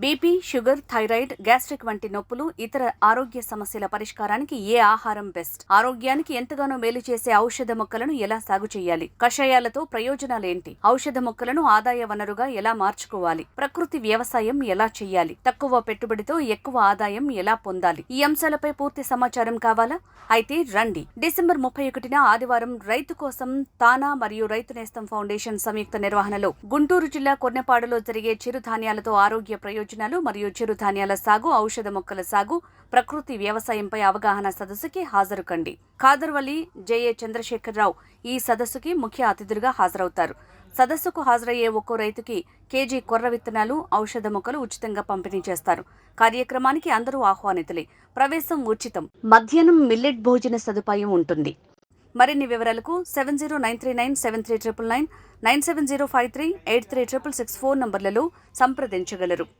BP sugar thyroid gastric వంటి నొప్పులు ఇతర ఆరోగ్య సమస్యల పరిష్కారానికి ఏ ఆహారం బెస్ట్? ఆరోగ్యానికి ఎంతగానో మేలు చేసే ఔషధ మొక్కలను ఎలా సాగు చేయాలి? కషాయాలతో ప్రయోజనాలేంటి? ఔషధ మొక్కలను ఆదాయ వనరుగా ఎలా మార్చుకోవాలి? ప్రకృతి వ్యవసాయం ఎలా చేయాలి? తక్కువ పెట్టుబడితో ఎక్కువ ఆదాయం ఎలా పొందాలి? ఈ అంశాలపై పూర్తి సమాచారం కావాలా? అయితే రండి. డిసెంబర్ ముప్పై ఒకటిన ఆదివారం రైతు కోసం తానా మరియు రైతు నేస్తం ఫౌండేషన్ సంయుక్త నిర్వహణలో గుంటూరు జిల్లా కొన్నెపాడులో జరిగే చిరుధాన్యాలతో ఆరోగ్య ప్రయోజనం ప్రయోజనాలు మరియు చిరుధాన్యాల సాగు ఔషధ మొక్కల సాగు ప్రకృతి వ్యవసాయంపై అవగాహన సదస్సుకి హాజరు కండి ఖాదర్వల్లి జేఏ చంద్రశేఖరరావు ఈ సదస్సుకి ముఖ్య అతిథులుగా హాజరవుతారు. సదస్సుకు హాజరయ్యే ఒక్కో రైతుకి కేజీ కొర్ర విత్తనాలు ఔషధ మొక్కలు ఉచితంగా పంపిణీ చేస్తారు. కార్యక్రమానికి అందరూ ఆహ్వానితులే. ప్రవేశం ఉచితం. మధ్యాహ్నం మిల్లెట్ భోజన సదుపాయం ఉంటుంది. మరిన్ని వివరాలకు seven zero nine three nine seven three triple nine nine seven zero five three eight three triple six phone నంబర్లలో సంప్రదించగలరు.